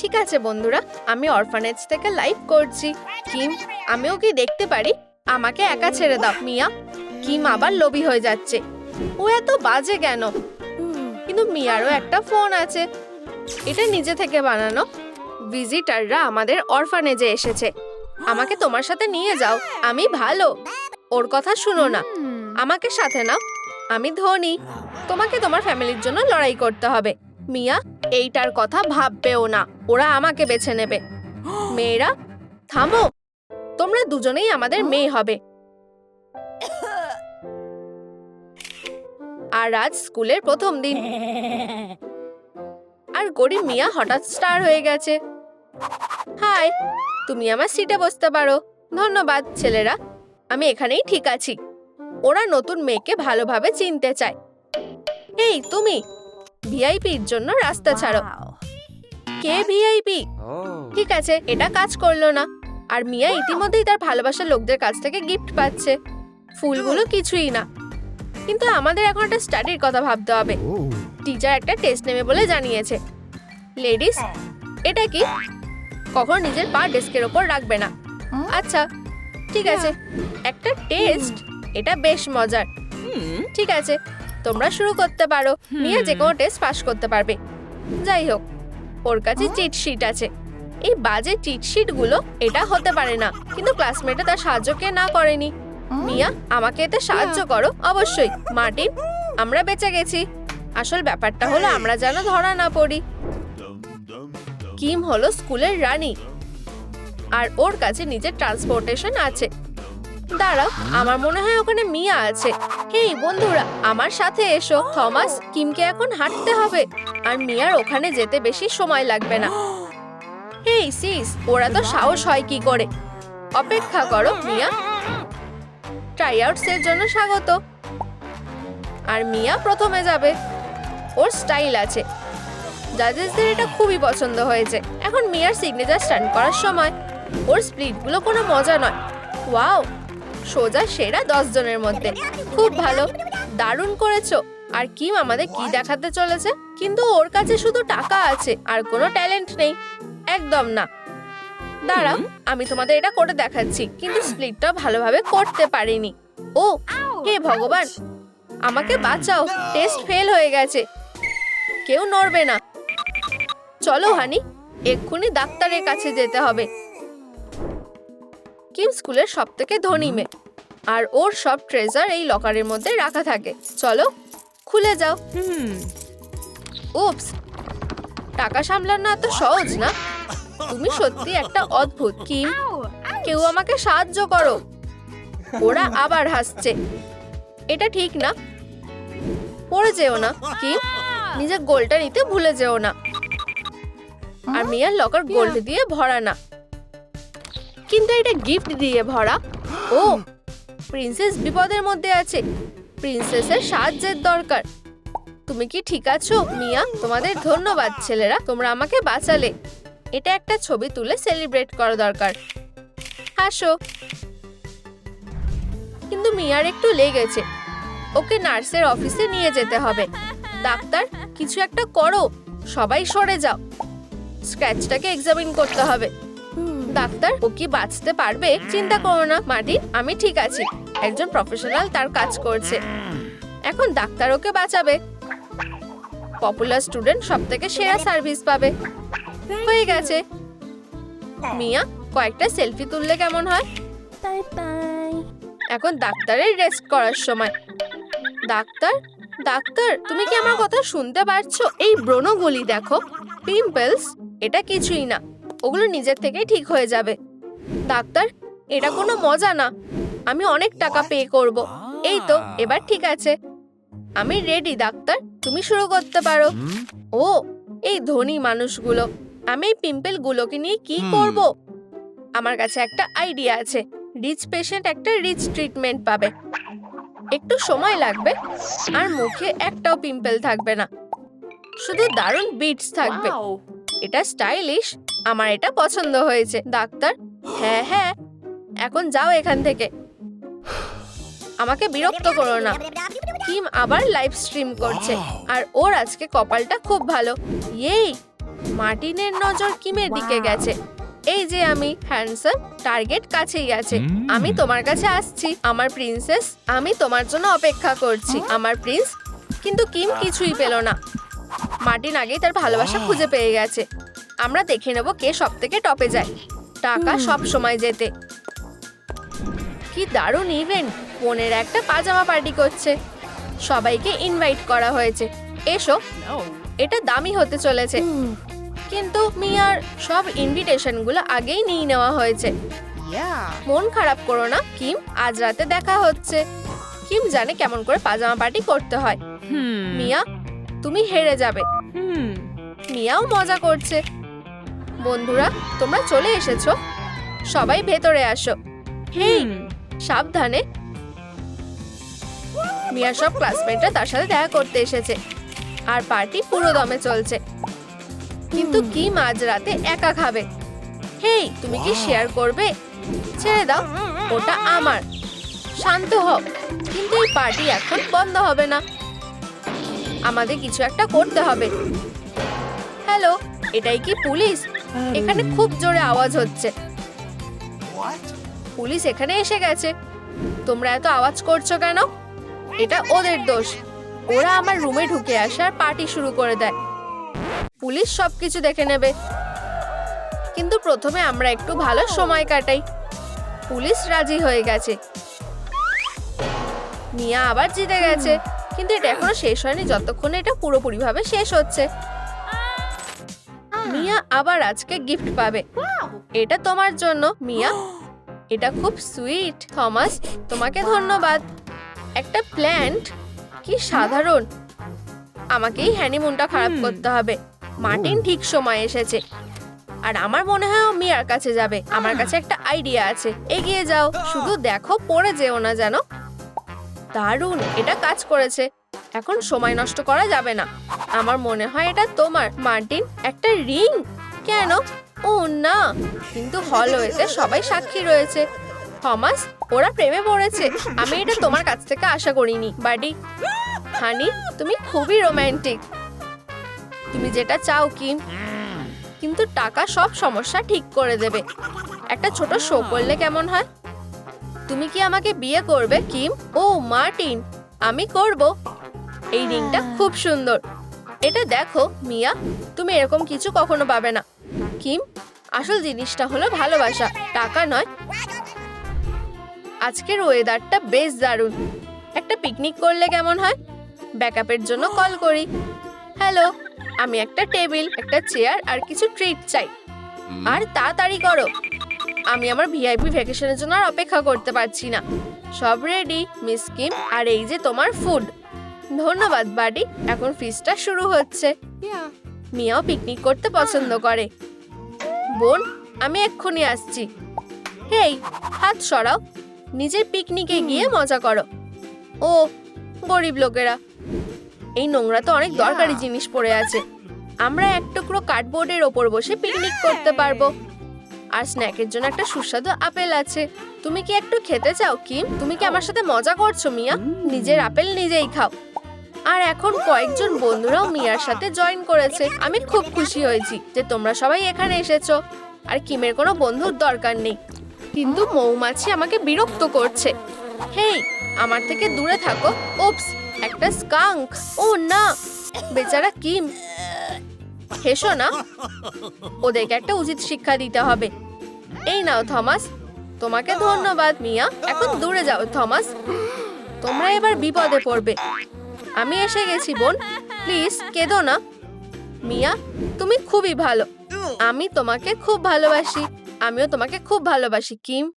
ঠিক আছে বন্ধুরা, আমি অরফানেজ থেকে লাইভ করছি। কিম, আমিও কি দেখতে পারি? আমাকে একা ছেড়ে দাও, মিয়া। কিম আবার লোভী হয়ে যাচ্ছে। ও এত বাজে কেন? কিন্তু মিয়ারও একটা ফোন আছে। এটা নিজে থেকে বানানো। ভিজিটাররা আমাদের অরফানেজে এসেছে। আমাকে তোমার সাথে নিয়ে যাও, আমি ভালো। ওর কথা শুনো না। আমাকে সাথে নাও। আমি ধনী। তোমাকে তোমার ফ্যামিলির জন্য লড়াই করতে হবে। মিয়া, এইটার কথা ভাববেও না। ওরা আমাকে বেছে নেবে। মেয়েরা, থামো। তোমরা দুজনেই আমাদের মেয়ে হবে। আর আজ স্কুলের প্রথম দিন। আর গরিব মিয়া হঠাৎ স্টার হয়ে গেছে। হাই, তুমি আমার সিটে বসতে পারো। ধন্যবাদ, ছেলেরা। আমি এখানেই ঠিক আছি। ওরা নতুন মেয়েকে ভালোভাবে চিনতে চায়। এই, তুমি ভিআইপির জন্য রাস্তা ছাড়ো। কে ভিআইপি ঠিক আছে এটা কাজ করল না। আর মিয়া ইতিমধ্যেই তার ভালোবাসার লোকদের কাছ থেকে গিফট পাচ্ছে। ফুলগুলো কিছুই না। কিন্তু আমাদের এখন একটা স্টাডির কথা ভাবতে হবে। টিচার একটা টেস্ট নেবে বলে জানিয়েছে। লেডিস এটা কি? কখন নিজের পা ডেস্কের ওপর রাখবে না। আচ্ছা ঠিক আছে। একটা টেস্ট এটা বেশ মজার। ঠিক আছে তোমরা শুরু করতে পারো। মিয়া যে কোনো টেস্ট পাস করতে পারবে। যাই হোক ওর কাছে চিট শিট আছে। এই বাজে চিট শিটগুলো এটা হতে পারে না কিন্তু ক্লাসমেটে তার সাহায্য কে না করেনি। মিয়া আমাকে এতে সাহায্য করো অবশ্যই। মার্টিন আমরা বেঁচে গেছি। আসল ব্যাপারটা হলো আমরা যেন ধরা না পড়ি। কিম হলো স্কুলের রানী। আর ওর কাছে নিজের ট্রান্সপোর্টেশন আছে। দাঁড়াও, আমার মনে হয় ওখানে মিয়া আছে। হেই, বন্ধুরা, আমার সাথে এসো। থমাস, কিমকে এখন হাঁটতে হবে। আর মিয়ার ওখানে যেতে বেশি সময় লাগবে না। হেই, সিস, ওরা তো সাহস হয় কি করে? অপেক্ষা করো, মিয়া। ট্রাইআউটস এর জন্য স্বাগত। আর মিয়া প্রথমে যাবে। ওর স্টাইল আছে। জাজেসদের এটা খুবই পছন্দ হয়েছে। এখন মিয়ার সিগনেচার স্ট্যান্ড করার সময়। ওর স্প্লিটগুলো কোনো মজা নয়। ওয়াও সোজা সেরা দশ জনের মধ্যে। খুব ভালো। দারুণ করেছ। আর কিম আমাদের কি দেখাতে চলেছে? কিন্তু ওর কাছে শুধু টাকা আছে আর কোনো ট্যালেন্ট নেই। একদম না। দাঁড়াও আমি তোমাদের এটা করে দেখাচ্ছি। কিন্তু স্প্লিটটা ভালোভাবে করতে পারিনি। ও হে ভগবান! আমাকে বাঁচাও। টেস্ট ফেল হয়ে গেছে। কেউ নড়বে না। চলো হানি। এক্ষুনি ডাক্তারের কাছে যেতে হবে। কিম স্কুলের সব থেকে ধনী মেয়ে? আর ওর সব ট্রেজার এই লকারের মধ্যে রাখা থাকে। চলো খুলে যাও। উপস টাকা সামলানো এত সহজ না? তুমি সত্যি একটা অদ্ভুত কিম কেউ আমাকে সাহায্য করো। ওরা আবার হাসছে। এটা ঠিক না। পড়ে যেও না কিম নিজের গোলটা নিতে ভুলে যেও না। আর মিয়ার লকার গোল্ড দিয়ে ভরা না। কিন্তু এটা গিফট দিয়ে ভরা। ও প্রিন্সেস বিপদের মধ্যে আছে। প্রিন্সেসের সাহায্যের দরকার। তুমি কি ঠিক আছো, মিয়া? তোমাদের ধন্যবাদ, ছেলেরা। তোমরা আমাকে বাঁচালে। এটা একটা ছবি তুলে সেলিব্রেট করা দরকার। হাসো। কিন্তু মিয়ার একটু লেগেছে। ওকে নার্সের অফিসে নিয়ে যেতে হবে। ডাক্তার, কিছু একটা করো। সবাই সরে যাও। স্ক্র্যাচটাকে এক্সামিন করতে হবে। ডাক্তার ও কি বাঁচতে পারবে? চিন্তা করো না মাটি আমি ঠিক আছি। একজন প্রফেশনাল তার কাজ করছে। এখন ডাক্তার ওকে বাঁচাবে। পপুলার স্টুডেন্ট সব থেকে সেরা সার্ভিস পাবে। হয়ে গেছে। মিয়া কয়েকটা সেলফি তুললে কেমন হয়? এখন ডাক্তারের রেস্ট করার সময়। ডাক্তার ডাক্তার তুমি কি আমার কথা শুনতে পারছ? এই ব্রণগুলি দেখো। পিম্পলস এটা কিছুই না। ওগুলো নিজের থেকেই ঠিক হয়ে যাবে। ডাক্তার এটা কোনো মজা না। আমি অনেক টাকা পে করব। এই তো এবার ঠিক আছে। আমি রেডি ডাক্তার। তুমি শুরু করতে পারো। ও এই ধনী মানুষগুলো। আমি এই পিম্পলগুলোকে নিয়ে কি করব? আমার কাছে একটা আইডিয়া আছে। রিচ পেশেন্ট একটা রিচ ট্রিটমেন্ট পাবে। একটু সময় লাগবে আর মুখে একটাও পিম্পল থাকবে না। শুধু দারুণ বিটস থাকবে। এটা স্টাইলিশ আমার এটা পছন্দ হয়েছে। ডাক্তার? হ্যাঁ হ্যাঁ। এখন যাও এখান থেকে। আমাকে বিরক্ত করো না। কিম আবার লাইভ স্ট্রিম করছে। আর ওর আজকে কপালটা খুব ভালো। ইয়েই মার্টিনের নজর কিমের দিকে গেছে? এই যে আমি হ্যান্ডসাম টার্গেট কাছেই আছে। আমি তোমার কাছে আসছি। আমার প্রিন্সেস আমি তোমার জন্য অপেক্ষা করছি। আমার প্রিন্স কিন্তু কিম কিছুই পেল না। মার্টিন আগেই তার ভালোবাসা খুঁজে পেয়ে গেছে। আমরা দেখে নেব কে সব থেকে টপে যায়। টাকা। সব সময় যেতে। কি দারুণ ইভেন্ট বোনের একটা পাজামা পার্টি করছে। সবাইকে ইনভাইট করা হয়েছে। এসো। এটা দামি হতে চলেছে। কিন্তু মিয়ার সব ইনভিটেশনগুলো আগেই নিয়ে নেওয়া হয়েছে। মন খারাপ করো না কিম। আজ রাতে দেখা হচ্ছে। কিম জানে কেমন করে পাজামা পার্টি করতে হয়। মিয়া তুমি হেরে যাবে। মিয়াও মজা করছে। বন্ধুরা তোমরা চলে এসেছ। সবাই ভেতরে আসো। হেই সাবধানে। মিয়া সব ক্লাসমেটরা তার সাথে দেখা করতে এসেছে। আর পার্টি পুরো দমে চলছে। কিন্তু কি মাঝ রাতে একা খাবে? হেই তুমি কি শেয়ার করবে? ছেড়ে দাও ওটা আমার। শান্ত হও। কিন্তু এই পার্টি এখন বন্ধ হবে না। আমাদের কিছু একটা করতে হবে। হ্যালো এটাই কি পুলিশ? এখানে খুব জোরে আওয়াজ হচ্ছে। পুলিশ এখানে এসে গেছে। তোমরা এত আওয়াজ করছ কেন? এটা ওদের দোষ। ওরা আমার রুমে ঢুকে আসে আর পার্টি শুরু করে দেয়। পুলিশ সবকিছু দেখে নেবে। কিন্তু প্রথমে আমরা একটু ভালো সময় কাটাই। পুলিশ রাজি হয়ে গেছে। মিয়া আবার জিতে গেছে। কিন্তু এটা এখনও শেষ হয়নি। যতক্ষণ এটা পুরোপুরিভাবে শেষ হচ্ছে। মিয়া আবার আজকে গিফট পাবে। এটা তোমার জন্য মিয়া। এটা খুব সুইট থমাস তোমাকে ধন্যবাদ। একটা প্ল্যান্ট কি সাধারণ। আমাকেই হ্যানিমুনটা খারাপ করতে হবে। মার্টিন ঠিক সময় এসেছে। আর আমার মনে হয় ও মিয়ার কাছে যাবে। আমার কাছে একটা আইডিয়া আছে। এগিয়ে যাও। শুধু দেখো পড়ে যেও না যেন। দারুণ এটা কাজ করেছে। এখন সময় নষ্ট করা যাবে না। আমার মনে হয় এটা তোমার, মার্টিন, একটা রিং। কেন? ও না। কিন্তু হলওয়েতে সবাই সাক্ষী রয়েছে। থমাস, ওরা প্রেমে পড়েছে। আমি এটা তোমার কাছ থেকে আশা করিনি, বাডি। হানি, তুমি খুবই রোম্যান্টিক। তুমি যেটা চাও, কিম। কিন্তু টাকা সব সমস্যা ঠিক করে দেবে। একটা ছোট শো করলে কেমন হয়? তুমি কি আমাকে বিয়ে করবে, কিম? ও, মার্টিন, আমি করব। এই রিংটা খুব সুন্দর। এটা দেখো মিয়া তুমি এরকম কিছু কখনো পাবে না। কিম আসল জিনিসটা হলো ভালোবাসা টাকা নয়। আজকের ওয়েদারটা বেশ দারুণ। একটা পিকনিক করলে কেমন হয়? ব্যাকআপের জন্য কল করি। হ্যালো আমি একটা টেবিল একটা চেয়ার আর কিছু ট্রিট চাই। আর তাড়াতাড়ি করো। আমি আমার ভিআইপি ভ্যাকেশনের জন্য আর অপেক্ষা করতে পারছি না। সব রেডি মিস কিম আর এই যে তোমার ফুড ধন্যবাদ বাডি। এখন ফিস্টটা শুরু হচ্ছে। মিয়াও পিকনিক করতে পছন্দ করে। বোন আমি এক্ষুনি আসছি। হেই হাত সরাও। নিজের পিকনিকে গিয়ে মজা করো। ও গরিব লোকেরা। এই নোংরা তো অনেক দরকারি জিনিস পড়ে আছে। আমরা এক টুকরো কার্ডবোর্ডের ওপর বসে পিকনিক করতে পারব। আর স্ন্যাকের জন্য একটা সুস্বাদু আপেল আছে। তুমি কি একটু খেতে চাও কিম? তুমি কি আমার সাথে মজা করছ মিয়া? নিজের আপেল নিজেই খাও। আর এখন কয়েকজন বন্ধুরাও মিয়ার সাথে জয়েন করেছে। আমি খুব খুশি হয়েছি যে তোমরা সবাই এখানে এসেছ। আর কিমের কোনো বন্ধুর দরকার নেই। কিন্তু মৌমাছি আমাকে বিরক্ত করছে। হেই, আমার থেকে দূরে থাকো। ওপস, একটা স্কাঙ্ক ও না, বেচারা কিম। হেসো না। ওদেরকে একটা উচিত শিক্ষা দিতে হবে। এই নাও থমাস, তোমাকে ধন্যবাদ মিয়া। এখন দূরে যাও থমাস। তোমরা এবার বিপদে পড়বে। আমি এসে গেছি, বোন। প্লিজ, কেঁদো না। মিয়া, তুমি খুবই ভালো। আমি তোমাকে খুব ভালোবাসি। আমিও তোমাকে খুব ভালোবাসি, কিম।